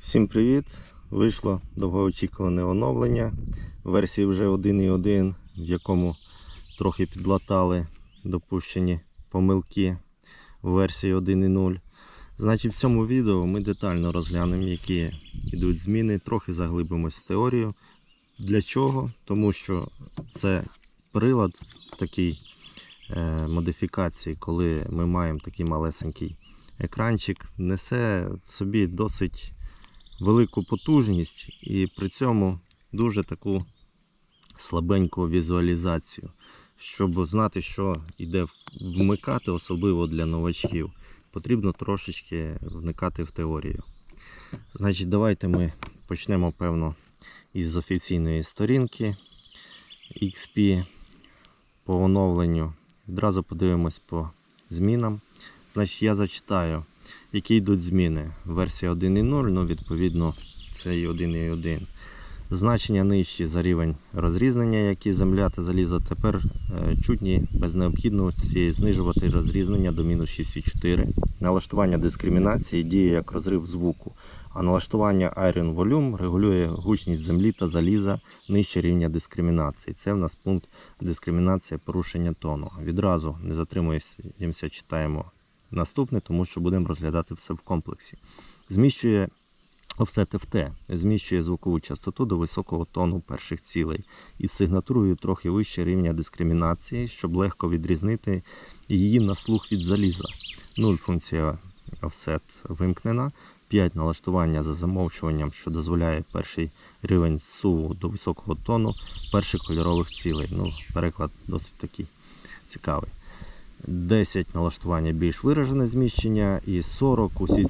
Всім привіт! Вийшло довгоочікуване оновлення версії вже 1.1, в якому трохи підлатали допущені помилки в версії 1.0. Значить, в цьому відео ми детально розглянемо, які йдуть зміни, трохи заглибимось в теорію. Для чого? Тому що це прилад в такій е, модифікації, коли ми маємо такий малесенький екранчик, несе в собі досить велику потужність і при цьому дуже таку слабеньку візуалізацію. Щоб знати, що йде вмикати, особливо для новачків, потрібно трошечки вникати в теорію. Значить, давайте ми почнемо, певно, із офіційної сторінки XP по оновленню. Відразу подивимось по змінам. Значить, я зачитаю, які йдуть зміни. Версія 1.0, ну, відповідно, це і 1.1. Значення нижчі за рівень розрізнення, які земля та залізо тепер е, чутні без необхідності знижувати розрізнення до мінус 6,4. Налаштування дискримінації діє як розрив звуку, а налаштування Iron Volume регулює гучність землі та заліза нижче рівня дискримінації. Це в нас пункт дискримінація порушення тону. Відразу не затримуємося, читаємо наступне, тому що будемо розглядати все в комплексі. Зміщує Offset FT зміщує звукову частоту до високого тону перших цілей із сигнатурою трохи вище рівня дискримінації, щоб легко відрізнити її на слух від заліза. 0 функція Offset вимкнена. 5 налаштування за замовчуванням, що дозволяє перший рівень суву до високого тону перших кольорових цілей. Ну, Переклад досить такий цікавий. 10 налаштування більш виражене зміщення і 40 усі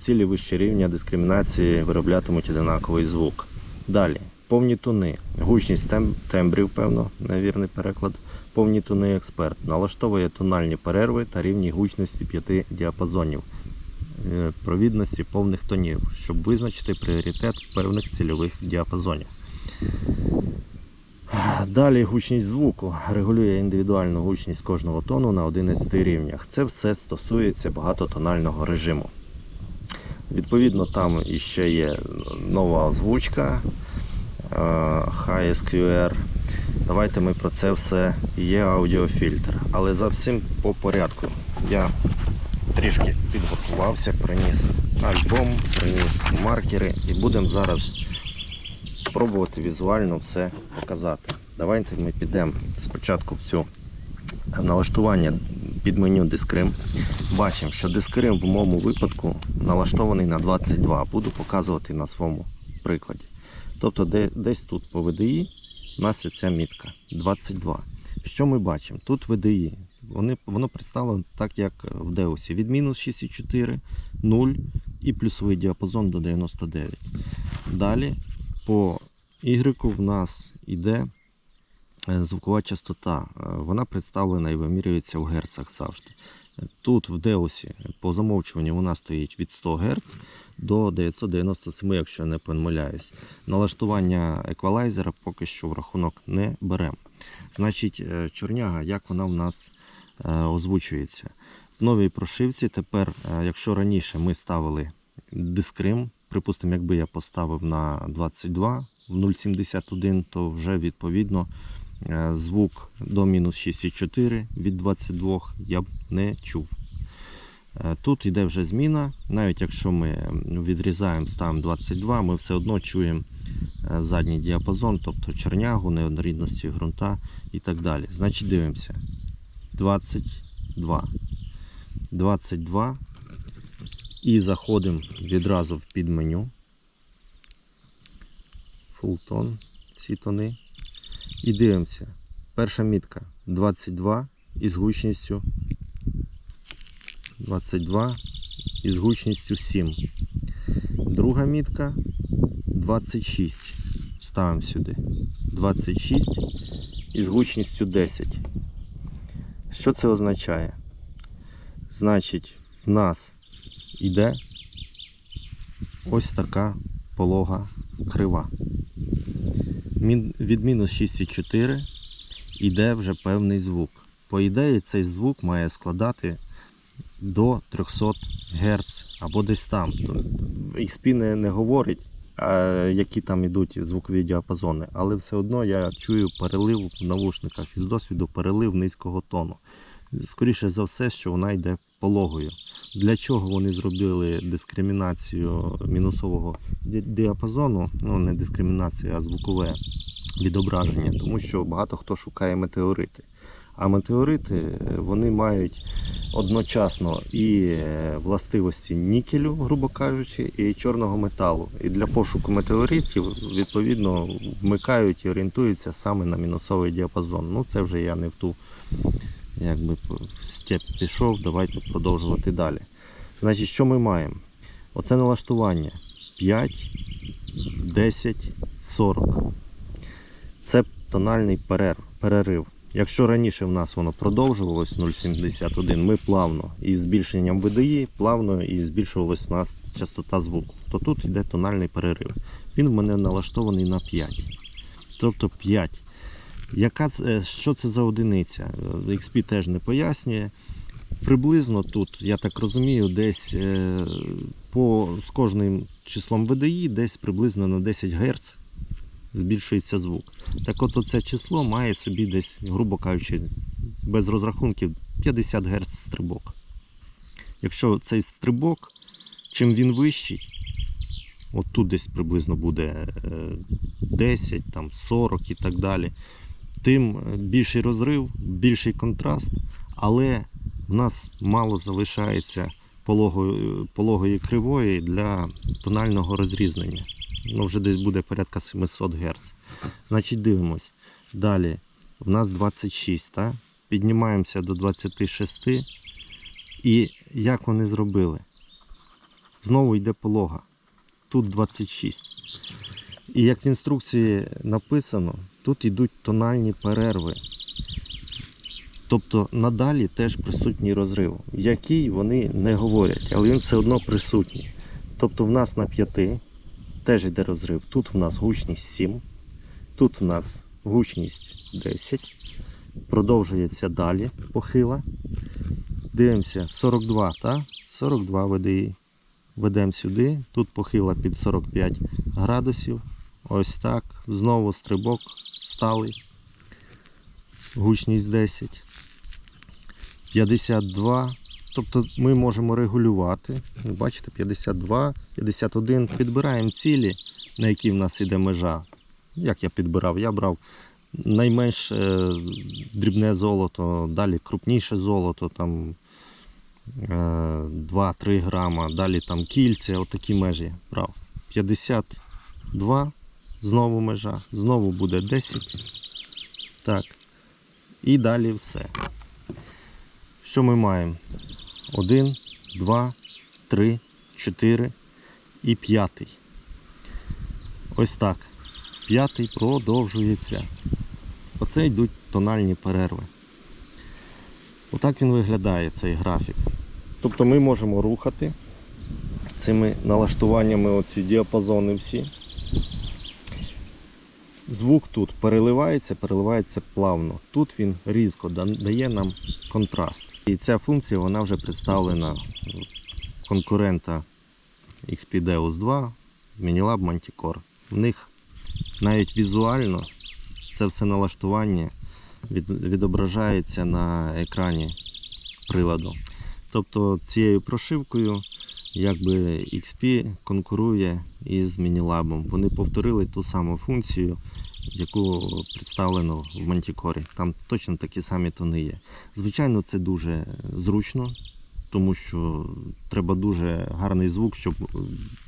цілі вище рівня дискримінації вироблятимуть одинаковий звук. Далі, повні тони. Гучність тем, тембрів, певно, невірний переклад. Повні тони експерт. Налаштовує тональні перерви та рівні гучності п'яти діапазонів е, провідності повних тонів, щоб визначити пріоритет певних цільових діапазонів. Далі гучність звуку регулює індивідуальну гучність кожного тону на 11 рівнях. Це все стосується багатотонального режиму. Відповідно, там іще є нова озвучка е, HSQR. Давайте ми про це все є аудіофільтр. Але за всім по порядку. Я трішки підготувався, приніс альбом, приніс маркери і будемо зараз спробувати візуально все показати. Давайте ми підемо спочатку в цю налаштування під меню Дискрим. Бачимо, що Дискрим в моєму випадку налаштований на 22. Буду показувати на своєму прикладі. Тобто десь тут по VDI у нас є ця мітка 22. Що ми бачимо? Тут VDI. Вони, воно представлено так, як в Деусі. Від мінус 6,4, 0 і плюсовий діапазон до 99. Далі по Y в нас йде е, звукова частота. Е, Вона представлена і вимірюється в герцах завжди. Е, Тут в Деусі по замовчуванню вона стоїть від 100 Гц до 997, якщо я не помиляюсь. Налаштування еквалайзера поки що в рахунок не беремо. Значить, чорняга, як вона в нас озвучується. В новій прошивці тепер, якщо раніше ми ставили дискрим, припустимо, якби я поставив на 22 в 0,71, то вже відповідно е, звук до мінус 6,4 від 22 я б не чув. Е, Тут йде вже зміна, навіть якщо ми відрізаємо, ставимо 22, ми все одно чуємо е, задній діапазон, тобто чернягу, неоднорідності ґрунта і так далі. Значить, дивимося. 22. 22. І заходимо відразу в підменю. Full тон, всі тони. І дивимося. Перша мітка 22 із гучністю 22 із гучністю 7. Друга мітка 26. Ставимо сюди. 26 із гучністю 10. Що це означає? Значить, в нас іде ось така полога крива. Від мінус 6,4 йде вже певний звук. По ідеї, цей звук має складати до 300 Гц або десь там. XP не, не говорить, які там йдуть звукові діапазони, але все одно я чую перелив в навушниках із досвіду перелив низького тону. Скоріше за все, що вона йде пологою. Для чого вони зробили дискримінацію мінусового діапазону? Ну, не дискримінацію, а звукове відображення, тому що багато хто шукає метеорити. А метеорити е, вони мають одночасно і е, властивості нікелю, грубо кажучи, і чорного металу. І для пошуку метеоритів відповідно вмикають і орієнтуються саме на мінусовий діапазон. Ну це вже я не в ту якби степ пішов. Давайте продовжувати далі. Значить, що ми маємо? Оце налаштування 5, 10, 40. Це тональний перерив. Якщо раніше в нас воно продовжувалось 0,71, ми плавно із збільшенням видаї, плавно і збільшувалась у нас частота звуку, то тут йде тональний перерив. Він в мене налаштований на 5. Тобто 5. Яка е, що це за одиниця? Е, XP теж не пояснює. Приблизно тут, я так розумію, десь е, по, з кожним числом видаї десь приблизно на 10 Гц збільшується звук. Так от оце число має собі десь, грубо кажучи, без розрахунків 50 Гц стрибок. Якщо цей стрибок, чим він вищий, от тут десь приблизно буде е, 10, там 40 і так далі, тим е, більший розрив, більший контраст, але в нас мало залишається пологої, пологої кривої для тонального розрізнення. Ну, вже десь буде порядка 700 Гц. Значить, дивимось. Далі. В нас 26, так? Піднімаємося до 26. І як вони зробили? Знову йде полога. Тут 26. І як в інструкції написано, тут йдуть тональні перерви. Тобто надалі теж присутній розрив, який вони не говорять, але він все одно присутній. Тобто в нас на 5 теж йде розрив. Тут в нас гучність 7, тут в нас гучність 10. Продовжується далі похила. Дивимося, 42, так? 42 види. Ведемо сюди. Тут похила під 45 градусів. Ось так. Знову стрибок сталий. Гучність 10. 52. Тобто ми можемо регулювати. Бачите, 52, 51. Підбираємо цілі, на які в нас іде межа. Як я підбирав? Я брав найменш е, дрібне золото, далі крупніше золото, там е, 2-3 грама, далі там кільця, отакі межі брав. 52, знову межа, знову буде 10. Так. І далі все. Що ми маємо? 1, 2, 3, 4 і п'ятий. Ось так. П'ятий продовжується. Оце йдуть тональні перерви. Отак він виглядає цей графік. Тобто ми можемо рухати цими налаштуваннями оці діапазони всі. Звук тут переливається, переливається плавно. Тут він різко дає нам контраст. І ця функція вона вже представлена конкурента XPDeus 2, Minilab Manticore. В них навіть візуально це все налаштування відображається на екрані приладу. Тобто цією прошивкою якби XP конкурує із Minilab. Вони повторили ту саму функцію, яку представлено в Manticore. Там точно такі самі тони є. Звичайно, це дуже зручно, тому що треба дуже гарний звук, щоб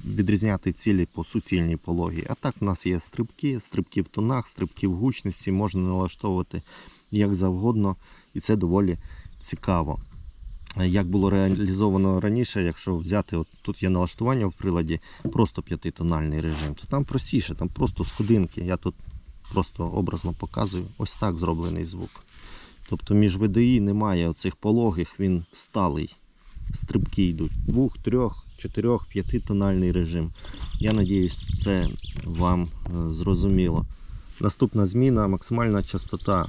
відрізняти цілі по суцільній пологі. А так в нас є стрибки, стрибки в тонах, стрибки в гучності, можна налаштовувати як завгодно, і це доволі цікаво. Як було реалізовано раніше, якщо взяти, от тут є налаштування в приладі, просто п'ятитональний режим, то там простіше, там просто сходинки. Я тут просто образно показую. Ось так зроблений звук. Тобто між VDI немає оцих пологих, він сталий. Стрибки йдуть. Двох, трьох, чотирьох, п'ятитональний режим. Я надіюсь, це вам е, зрозуміло. Наступна зміна максимальна частота.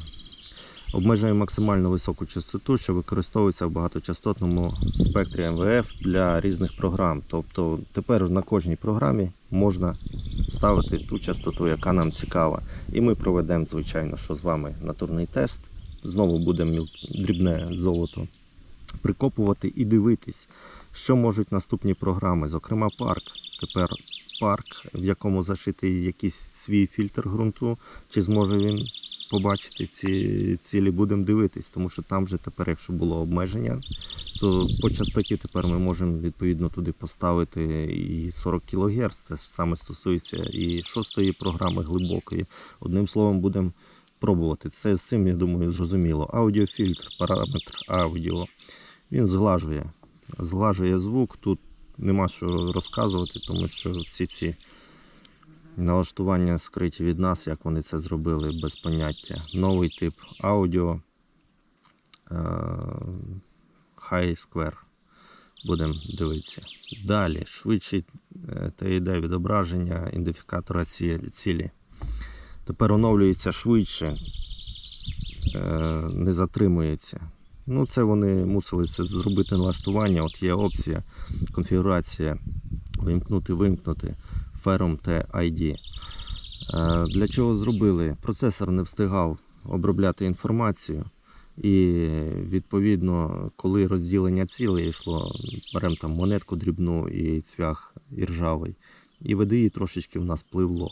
Обмежує максимально високу частоту, що використовується в багаточастотному спектрі МВФ для різних програм. Тобто тепер на кожній програмі можна ставити ту частоту, яка нам цікава. І ми проведемо, звичайно, що з вами натурний тест. Знову будемо дрібне золото прикопувати і дивитись, що можуть наступні програми. Зокрема, парк. Тепер парк, в якому зашитий якийсь свій фільтр ґрунту, чи зможе він побачити ці цілі, будемо дивитись, тому що там вже тепер, якщо було обмеження, то по частоті тепер ми можемо відповідно туди поставити і 40 кГц. Це саме стосується і шостої програми глибокої. Одним словом, будемо пробувати. Це з цим, я думаю, зрозуміло. Аудіофільтр, параметр аудіо. Він зглажує. Зглажує звук. Тут нема що розказувати, тому що всі ці налаштування скриті від нас, як вони це зробили без поняття. Новий тип аудіо е, High Square. Будемо дивитися. Далі, швидший е, та йде відображення ідентифікатора цілі. Тепер оновлюється швидше, е, не затримується. Ну, це вони мусили це зробити налаштування. От є опція, конфігурація вимкнути, вимкнути Ferrum TID. Е, Для чого зробили? Процесор не встигав обробляти інформацію. І відповідно, коли розділення цілей йшло, беремо там монетку дрібну і цвях іржавий, і ВДІ трошечки в нас пливло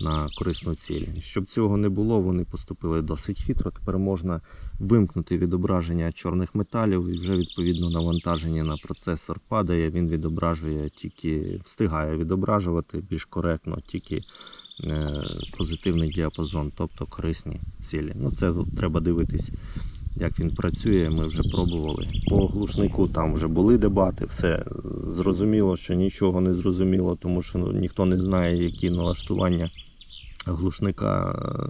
на корисну ціль. Щоб цього не було, вони поступили досить хитро. Тепер можна вимкнути відображення чорних металів і вже відповідно навантаження на процесор падає. Він відображує тільки встигає відображувати більш коректно, тільки е, позитивний діапазон, тобто корисні цілі. Ну це треба дивитись. Як він працює, ми вже пробували. По глушнику там вже були дебати, все зрозуміло, що нічого не зрозуміло, тому що ну, ніхто не знає, які налаштування глушника е,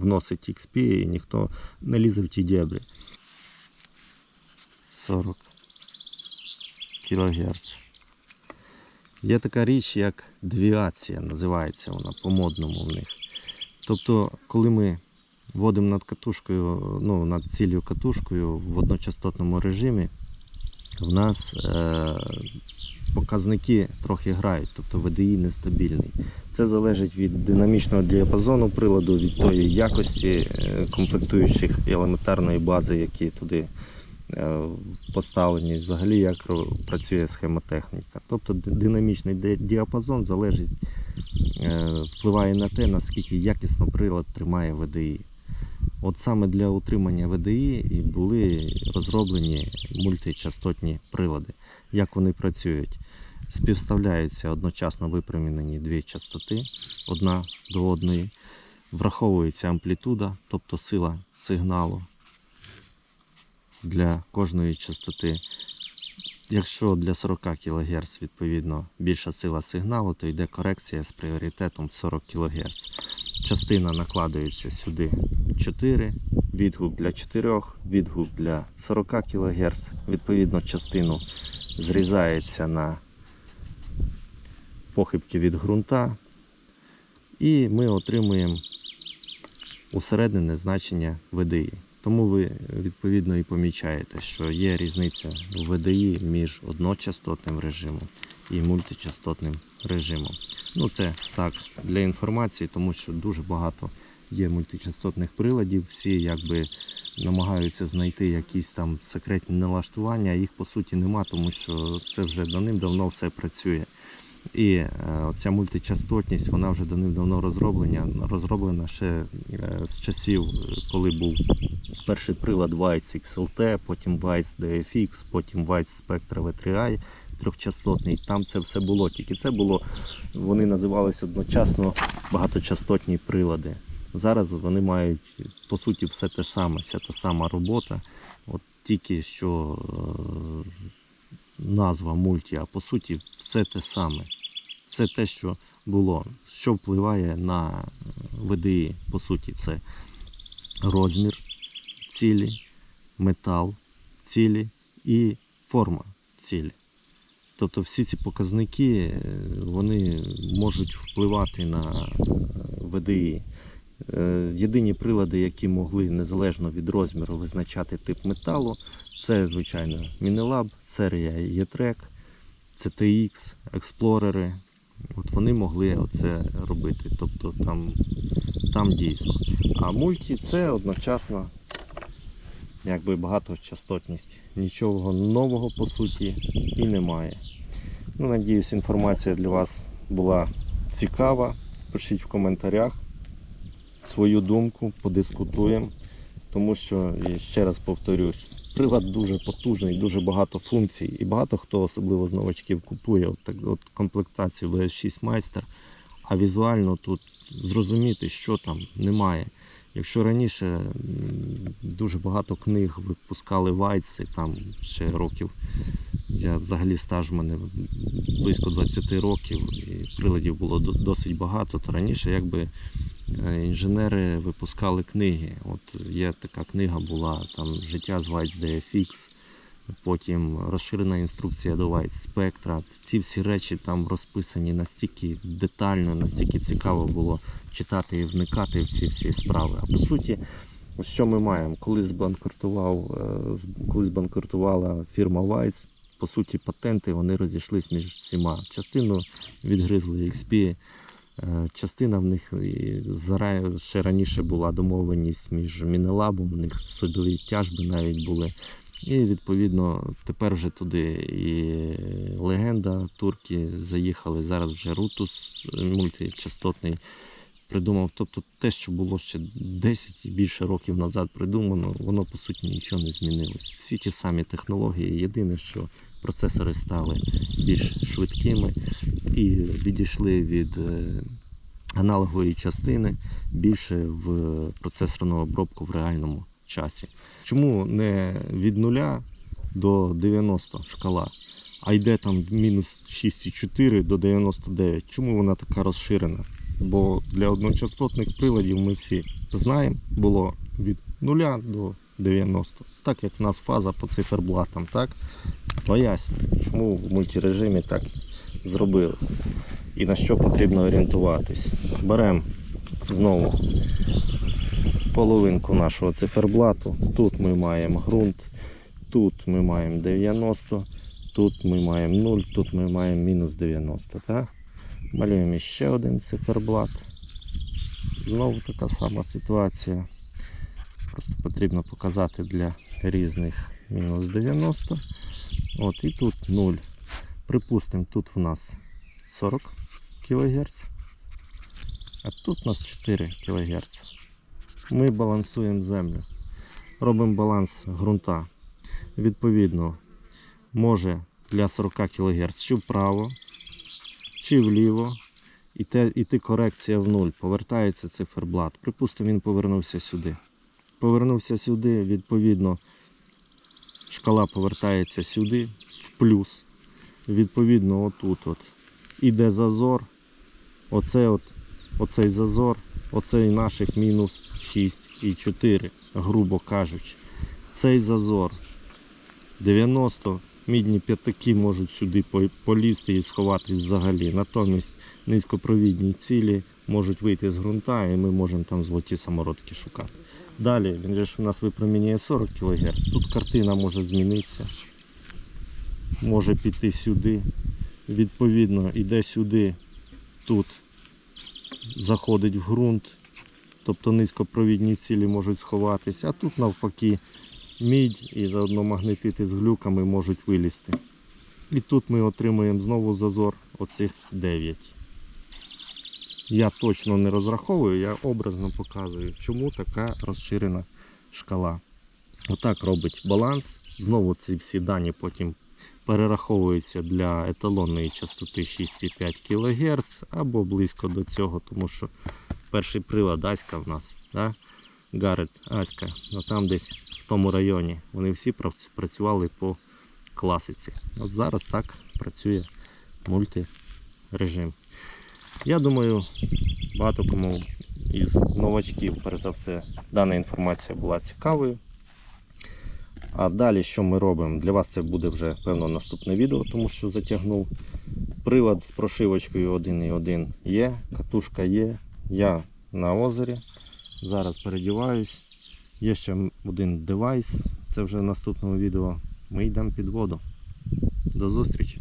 вносить XP, і ніхто не лізе в ті дебрі. 40 кГц. Є така річ, як девіація, називається вона по-модному в них. Тобто, коли ми вводимо над катушкою, ну, над ціллю катушкою в одночастотному режимі, в нас е, показники трохи грають, тобто VDI нестабільний. Це залежить від динамічного діапазону приладу, від тої якості е, комплектуючих елементарної бази, які туди е, поставлені, взагалі як працює схемотехніка. Тобто динамічний діапазон залежить, е, впливає на те, наскільки якісно прилад тримає VDI. От саме для утримання VDI і були розроблені мультичастотні прилади. Як вони працюють? Співставляються одночасно випромінені дві частоти одна до одної, враховується амплітуда, тобто сила сигналу для кожної частоти. Якщо для 40 кГц відповідно більша сила сигналу, то йде корекція з пріоритетом 40 кГц. Частина накладається сюди 4, відгук для 4, відгук для 40 кГц. Відповідно, частину зрізається на похибки від ґрунта, і ми отримуємо усереднене значення VDI. Тому ви відповідно і помічаєте, що є різниця в VDI між одночастотним режимом і мультичастотним режимом. Ну це так для інформації, тому що дуже багато є мультичастотних приладів. Всі якби намагаються знайти якісь там секретні налаштування. Їх по суті нема, тому що це вже давним-давно все працює. І е, ця мультичастотність вона вже давним-давно розроблена, розроблена ще е, з часів, коли був перший прилад White XLT, потім White DFX, потім White Spectra V3i трьохчастотний. Там це все було. Тільки це було, вони називалися одночасно багаточастотні прилади. Зараз вони мають по суті все те саме, вся та сама робота. От тільки що е, назва мульті, а по суті все те саме. Все те, що було. Що впливає на е, VDI, по суті, це розмір цілі, метал цілі і форма цілі. Тобто всі ці показники е, вони можуть впливати на е, VDI. Е, Єдині прилади, які могли незалежно від розміру визначати тип металу, це, звичайно, Мінелаб, серія E-Track, CTX, Експлорери. От вони могли оце робити. Тобто там, там дійсно. А мульті це одночасно якби багаточастотність. Нічого нового по суті і немає. Ну, надіюсь, інформація для вас була цікава. Пишіть в коментарях свою думку, подискутуємо. Тому що, ще раз повторюсь, прилад дуже потужний, дуже багато функцій. І багато хто, особливо з новачків, купує от, от комплектацію VS6 Майстер, а візуально тут зрозуміти, що там немає. Якщо раніше дуже багато книг випускали вайци, там ще років, я взагалі стаж в мене близько 20 років, і приладів було досить багато, то раніше якби е, інженери випускали книги. От є така книга була там Життя з Вайц DFX, потім розширена інструкція до Вайц Spectra. Ці всі речі там розписані настільки детально, настільки цікаво було читати і вникати в ці всі справи. А по суті, що ми маємо? Коли збанкрутував, е, коли збанкрутувала фірма Вайц, по суті, патенти вони розійшлись між всіма. Частину відгризли XP, е, частина в них ще раніше була домовленість між Мінелабом, у них судові тяжби навіть були. І відповідно тепер вже туди і легенда турки заїхали. Зараз вже Рутус е, мультичастотний придумав. Тобто те, що було ще 10 і більше років назад придумано, воно по суті нічого не змінилось. Всі ті самі технології. Єдине, що процесори стали більш швидкими і відійшли від е, аналогової частини більше в процесорну обробку в реальному часі. Чому не від 0 до 90 шкала, а йде там мінус 6,4 до 99? Чому вона така розширена? Бо для одночастотних приладів ми всі знаємо, було від 0 до 90. Так як в нас фаза по циферблатам, так? Пояснюю, чому в мультирежимі так зробили і на що потрібно орієнтуватись. Беремо знову половинку нашого циферблату. Тут ми маємо ґрунт, тут ми маємо 90, тут ми маємо 0, тут ми маємо мінус 90. Так? Малюємо ще один циферблат. Знову така сама ситуація. Просто потрібно показати для різних мінус 90. От і тут 0. Припустимо, тут в нас 40 кГц, а тут у нас 4 кГц. Ми балансуємо землю. Робимо баланс ґрунта. Відповідно, може для 40 кГц чи вправо, чи вліво. Іти, іти корекція в нуль. Повертається циферблат. Припустимо, він повернувся сюди. Повернувся сюди, відповідно, шкала повертається сюди, в плюс. Відповідно, отут от іде зазор. Оце от, оцей зазор, оцей наших мінус 6,4, грубо кажучи. Цей зазор 90 мідні п'ятаки можуть сюди полізти і сховатись взагалі. Натомість низькопровідні цілі можуть вийти з ґрунта і ми можемо там золоті самородки шукати. Далі, він же ж у нас випромінює 40 кГц. Тут картина може змінитися. Може піти сюди. Відповідно, йде сюди, тут заходить в ґрунт. Тобто низькопровідні цілі можуть сховатися, а тут навпаки мідь і заодно магнетити з глюками можуть вилізти. І тут ми отримуємо знову зазор оцих 9. Я точно не розраховую, я образно показую, чому така розширена шкала. Отак робить баланс. Знову ці всі дані потім перераховуються для еталонної частоти 6,5 кГц або близько до цього, тому що перший прилад Аська в нас, да? Гарет Аська, ну там десь в тому районі. Вони всі працювали по класиці. От зараз так працює мультирежим. Я думаю, багато кому із новачків, перш за все, дана інформація була цікавою. А далі що ми робимо? Для вас це буде вже певно наступне відео, тому що затягнув. Прилад з прошивочкою 1.1 є, катушка є. Я на озері. зараз передіваюсь. Є ще один девайс, це вже в наступному відео. Ми йдемо під воду. До зустрічі!